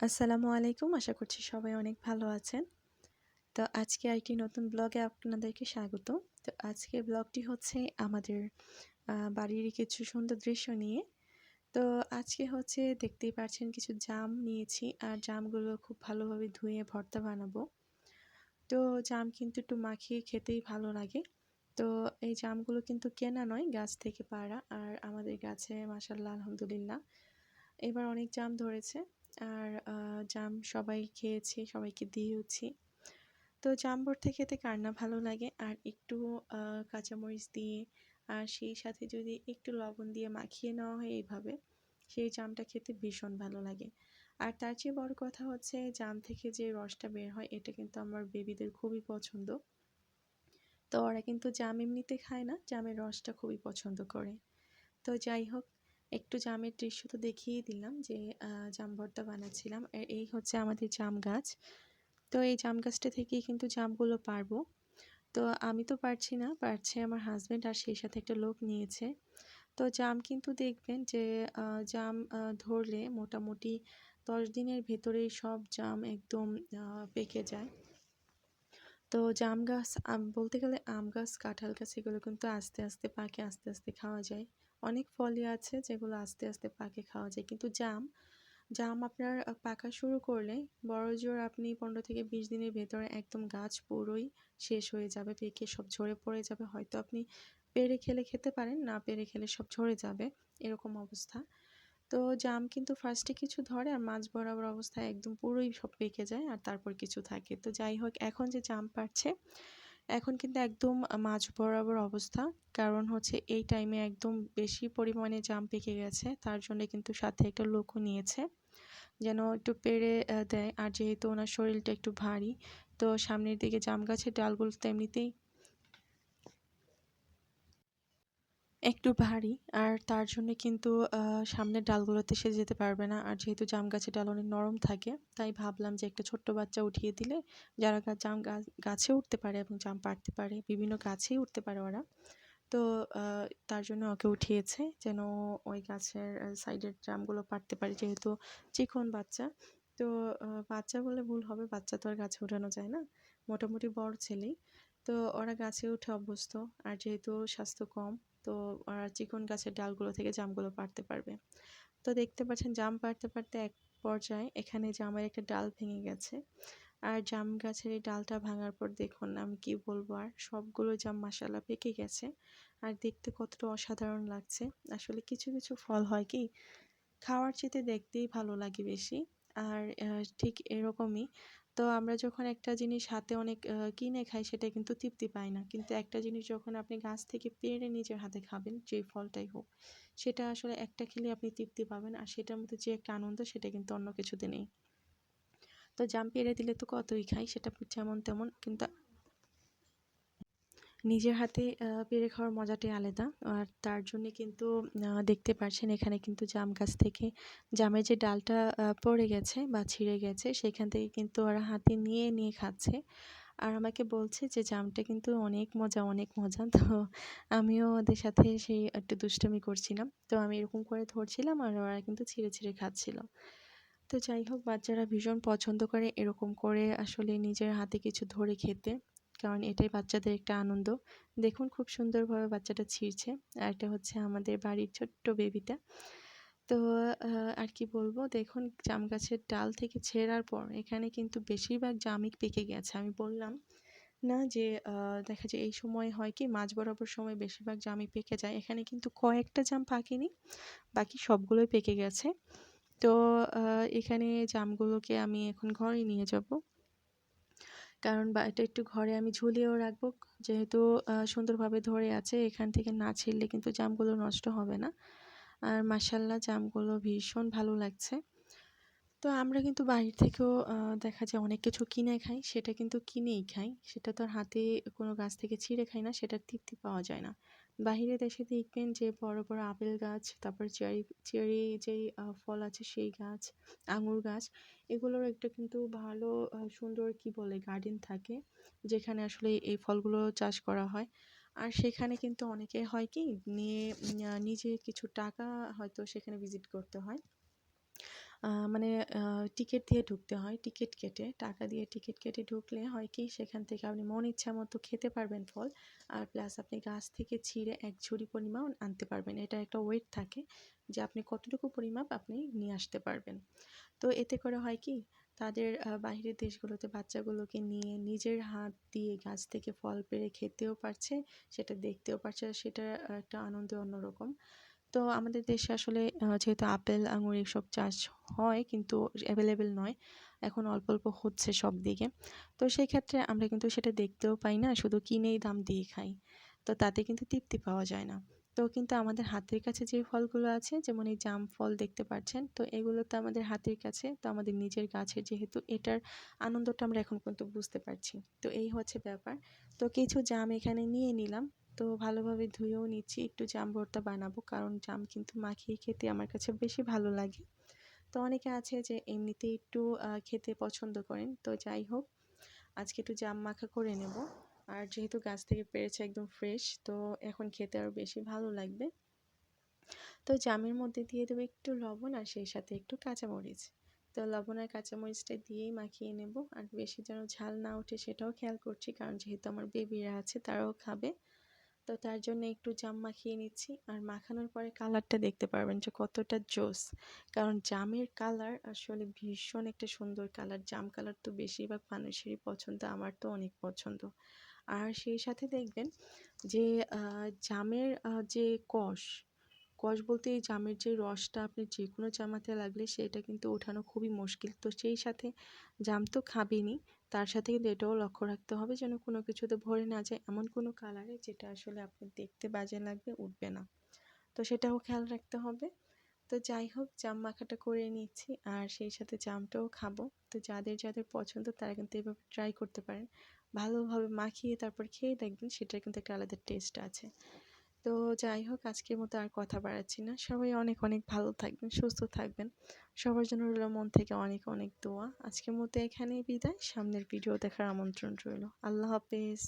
আসসালামু আলাইকুম। আশা করছি সবাই অনেক ভালো আছেন। তো আজকে আরেকটি নতুন ব্লগে আপনাদেরকে স্বাগত। তো আজকে ব্লগটি হচ্ছে আমাদের বাড়ির কিছু সুন্দর দৃশ্য নিয়ে। তো আজকে হচ্ছে দেখতেই পাচ্ছেন কিছু জাম নিয়েছি আর জামগুলো খুব ভালোভাবে ধুয়ে ভর্তা বানাবো। তো জাম কিন্তু একটু মাখিয়ে খেতেই ভালো লাগে। তো এই জামগুলো কিন্তু কেনা নয়, গাছ থেকে পাড়া। আর আমাদের গাছে মাসাল্লাহ আলহামদুলিল্লাহ। এবার অনেক জাম ধরেছে। আর জাম সবাই খেয়েছি, সবাইকে দিয়েওছি। তো জাম ভর্তা খেতে কার না ভালো লাগে? আর একটু কাঁচামরিচ দিয়ে, আর সেই সাথে যদি একটু লবণ দিয়ে মাখিয়ে নেওয়া হয় এইভাবে, সেই জামটা খেতে ভীষণ ভালো লাগে। আর তার চেয়ে বড় কথা হচ্ছে, জাম থেকে যে রসটা বের হয়, এটা কিন্তু আমার বেবিদের খুবই পছন্দ। তো ওরা কিন্তু জাম এমনিতে খায় না, জামের রসটা খুবই পছন্দ করে। তো যাই হোক একটু জামের দৃশ্য তো দেখিয়ে দিলাম যে জাম ভর্তা বানাচ্ছিলাম। এই হচ্ছে আমাদের জাম গাছ। তো এই জাম গাছটা থেকেই কিন্তু জামগুলো পারব। তো আমি তো পারছি না, পারছে আমার হাজব্যান্ড আর সেই সাথে একটা লোক নিয়েছে। তো জাম কিন্তু দেখবেন যে জাম ধরলে মোটামুটি দশ দিনের ভেতরেই সব জাম একদম পেকে যায়। তো জাম গাছ বলতে গেলে আম গাছ, কাঁঠাল গাছ, এগুলো কিন্তু আস্তে আস্তে পাকে, আস্তে আস্তে খাওয়া যায়। অনেক ফলই আছে যেগুলো আস্তে আস্তে পাকে খাওয়া যায়। কিন্তু জাম জাম আপনার পাকা শুরু করলে বড় জোর আপনি পনেরো থেকে বিশ দিনের ভেতরে একদম গাছ পুরোই শেষ হয়ে যাবে, পেকে সব ঝরে পড়ে যাবে। হয়তো আপনি পেরে খেলে খেতে পারেন, না পেরে খেলে সব ঝরে যাবে, এরকম অবস্থা। তো জাম কিন্তু ফার্স্টে কিছু ধরে আর মাছ বরাবর অবস্থায় একদম পুরোই সব পেকে যায় আর তারপর কিছু থাকে। তো যাই হোক, এখন যে জাম পাচ্ছে এখন কিন্তু একদম মাঝ বরাবর অবস্থা। কারণ হচ্ছে এই টাইমে একদম বেশি পরিমাণে জাম পেকে গেছে, তার জন্য কিন্তু সাথে একটা লোকও নিয়েছে। যেন একটু পেরে দেয়। আর যেহেতু ওনার শরীরটা একটু ভারী, তো সামনের দিকে জাম গাছের ডালগুলো তো এমনিতেই একটু ভারী। আর তার জন্য কিন্তু সামনের ডালগুলোতে সে যেতে পারবে না। আর যেহেতু জাম গাছের ডাল অনেক নরম থাকে, তাই ভাবলাম যে একটা ছোট্ট বাচ্চা উঠিয়ে দিলে যারা জাম গাছে উঠতে পারে এবং জাম পাড়তে পারে, বিভিন্ন গাছেই উঠতে পারে ওরা। তো তার জন্য ওকে উঠিয়েছে যেন ওই গাছের সাইডের জামগুলো পারতে পারে যেহেতু চিকন বাচ্চা। তো বাচ্চা বলে ভুল হবে, বাচ্চা তো আর গাছে উঠানো যায় না। মোটামুটি বড় ছেলেই। তো ওরা গাছে উঠে অভ্যস্ত। আর যেহেতু স্বাস্থ্য কম তো ওরা চিকন গাছের ডালগুলো থেকে জামগুলো পারতে পারবে। তো দেখতে পাচ্ছেন জাম পারতে পারতে এক পর্যায়ে এখানে জামের একটা ডাল ভেঙে গেছে। আর জাম গাছের এই ডালটা ভাঙার পর দেখুন আমি কি বলব আর, সবগুলো জাম মশালা পেকে গেছে। আর দেখতে কতটা অসাধারণ লাগছে। আসলে কিছু কিছু ফল হয় কি, খাওয়ার চেতে দেখতেই ভালো লাগে বেশি। আর ঠিক এরকমই তো আমরা যখন একটা জিনিস হাতে অনেক কিনে খাই সেটা কিন্তু তৃপ্তি পাই না। কিন্তু একটা জিনিস যখন আপনি গাছ থেকে পেড়ে নিজের হাতে খাবেন যে ফলটাই হোক, সেটা আসলে একটা খেলে আপনি তৃপ্তি পাবেন আর সেটার মধ্যে যে একটা আনন্দ সেটা কিন্তু অন্য কিছুতে নেই। তো জাম পেড়ে দিলে তো কতই খাই সেটা যেমন তেমন, কিন্তু নিজের হাতে পেরে খাওয়ার মজাটাই আলাদা। আর তার জন্যে কিন্তু দেখতে পাচ্ছেন এখানে কিন্তু জাম গাছ থেকে, জামের যে ডালটা পড়ে গেছে বা ছিঁড়ে গেছে, সেখান থেকে কিন্তু ওরা হাতে নিয়ে নিয়ে খাচ্ছে। আর আমাকে বলছে যে জামটা কিন্তু অনেক মজা অনেক মজা। তো আমিও ওদের সাথে সেই একটু দুষ্টমি করছিলাম। তো আমি এরকম করে ধরছিলাম আর ওরা কিন্তু ছিঁড়ে ছিঁড়ে খাচ্ছিল। তো যাই হোক, বাচ্চারা ভীষণ পছন্দ করে এরকম করে আসলে নিজের হাতে কিছু ধরে খেতে। কারণ এটাই বাচ্চাদের একটা আনন্দ। দেখুন খুব সুন্দরভাবে বাচ্চাটা ছিঁড়ছে। আর এটা হচ্ছে আমাদের বাড়ির ছোট্ট বেবিটা তো আর কি বলব? দেখুন জাম গাছের ডাল থেকে ছেঁড়ার পর এখানে কিন্তু বেশিরভাগ জামই পেকে গেছে। আমি বললাম না যে দেখা যায় এই সময় হয় কি মাঝ বরাবর সময় বেশিরভাগ জামই পেকে যায়। এখানে কিন্তু কয়েকটা জাম পাকেনি, বাকি সবগুলোই পেকে গেছে। তো এখানে জামগুলোকে আমি এখন ঘরে নিয়ে যাব। কারণ বা, এটা একটু ঘরে আমি ঝুলিয়েও রাখব। যেহেতু সুন্দরভাবে ধরে আছে, এখান থেকে না ছিঁড়লে কিন্তু জামগুলো নষ্ট হবে না। আর মাসাল্লা জামগুলো ভীষণ ভালো লাগছে। তো আমরা কিন্তু বাহির থেকেও দেখা যায় অনেক কিছু কিনে খাই, সেটা কিন্তু কিনেই খাই। সেটা তো হাতে কোনো গাছ থেকে ছিঁড়ে খাই না, সেটার তৃপ্তি পাওয়া যায় না। বাহিরে দেশে দেখবেন যে বড় বড় আপেল গাছ, তারপর চেরি চেরি যেই ফল আছে সেই গাছ, আঙুর গাছ, এগুলোর একটা কিন্তু ভালো সুন্দর কি বলে গার্ডেন থাকে, যেখানে আসলে এই ফলগুলো চাষ করা হয়। আর সেখানে কিন্তু অনেকে হয় কি, নিয়ে নিজে কিছু টাকা হয়তো সেখানে ভিজিট করতে হয়। মানে টিকিট দিয়ে ঢুকতে হয় টিকিট কেটে। টাকা দিয়ে টিকিট কেটে ঢুকলে হয় কি, সেখান থেকে আপনি মন ইচ্ছা মতো খেতে পারবেন ফল, আর প্লাস আপনি গাছ থেকে ছিঁড়ে এক ঝুড়ি পরিমাণ আনতে পারবেন। এটা একটা ওয়েট থাকে যে আপনি কতটুকু পরিমাপ আপনি নিয়ে আসতে পারবেন। তো এতে করে হয় কি, তাদের বাইরের দেশগুলোতে বাচ্চাগুলোকে নিয়ে নিজের হাত দিয়ে গাছ থেকে ফল পেড়ে খেতেও পারছে, সেটা দেখতেও পারছে সেটা একটা আনন্দ অন্যরকম। তো আমাদের দেশে আসলে যেহেতু আপেল, আঙুর এসব চাষ হয় কিন্তু অ্যাভেলেবেল নয়, এখন অল্প অল্প হচ্ছে সব দিকে। তো সেই ক্ষেত্রে আমরা কিন্তু সেটা দেখতেও পাই না, শুধু কিনেই দাম দিয়ে খাই। তো তাতে কিন্তু তৃপ্তি পাওয়া যায় না। তো কিন্তু আমাদের হাতের কাছে যে ফলগুলো আছে, যেমন এই জাম ফল দেখতে পাচ্ছেন, তো এগুলো তো আমাদের হাতের কাছে, তো আমাদের নিজের গাছের যেহেতু এটার আনন্দটা আমরা এখন কিন্তু বুঝতে পারছি। তো এই হচ্ছে ব্যাপার। তো কিছু জাম এখানে নিয়ে নিলাম। তো ভালোভাবে ধুয়েও নিচ্ছি, একটু জাম ভর্তা বানাবো কারণ জাম কিন্তু মাখিয়ে খেতে আমার কাছে বেশি ভালো লাগে। তো অনেকে আছে যে এমনিতে একটু খেতে পছন্দ করেন, তো যাই হোক, আজকে একটু জাম মাখা করে নেব। আর যেহেতু গাছ থেকে পেরেছে একদম ফ্রেশ তো এখন খেতে আরও বেশি ভালো লাগবে। তো জামের মধ্যে দিয়ে দেবো একটু লবণ আর সেই সাথে একটু কাঁচামরিচ। তো লবণ আর কাঁচামরিচটা দিয়েই মাখিয়ে নেব। আর বেশি যেন ঝাল না ওঠে সেটাও খেয়াল করছি কারণ যেহেতু আমার বেবিরা আছে তারাও খাবে। তো তার জন্য একটু জাম মাখিয়ে নিচ্ছি। আর মাখানোর পরে কালারটা দেখতে পারবেন যে কতটা জোস। কারণ জামের কালার আসলে ভীষণ একটা সুন্দর কালার। জাম কালার তো বেশিরভাগ মানুষেরই পছন্দ, আমার তো অনেক পছন্দ। আর সেই সাথে দেখবেন যে জামের যে কষ কষ বলতে এই জামের যে রসটা আপনি যে কোনো জামাতে লাগলে সেটা কিন্তু ওঠানো খুবই মুশকিল। তো সেই সাথে জাম তো খাবেনই, তার সাথে কিন্তু এটাও লক্ষ্য রাখতে হবে যেন কোনো কিছুতে ভরে না যায় এমন কোনো কালারে যেটা আসলে আপনি দেখতে বাজে লাগবে, উঠবে না। তো সেটাও খেয়াল রাখতে হবে। তো যাই হোক, জাম মাখাটা করে নিচ্ছি আর সেই সাথে জামটাও খাব। তো যাদের যাদের পছন্দ তারা কিন্তু এভাবে ট্রাই করতে পারেন। ভালোভাবে মাখিয়ে তারপর খেয়ে দেখবেন সেটার কিন্তু একটা আলাদা টেস্ট আছে। তো যাই হোক, আজকের মতো আর কথা বাড়াচ্ছি না। সবাই অনেক অনেক ভালো থাকবেন, সুস্থ থাকবেন। সবার জন্য রইল মন থেকে অনেক অনেক দোয়া। আজকের মতো এখানেই বিদায়। সামনের ভিডিও দেখার আমন্ত্রণ রইল। আল্লাহ হাফেজ।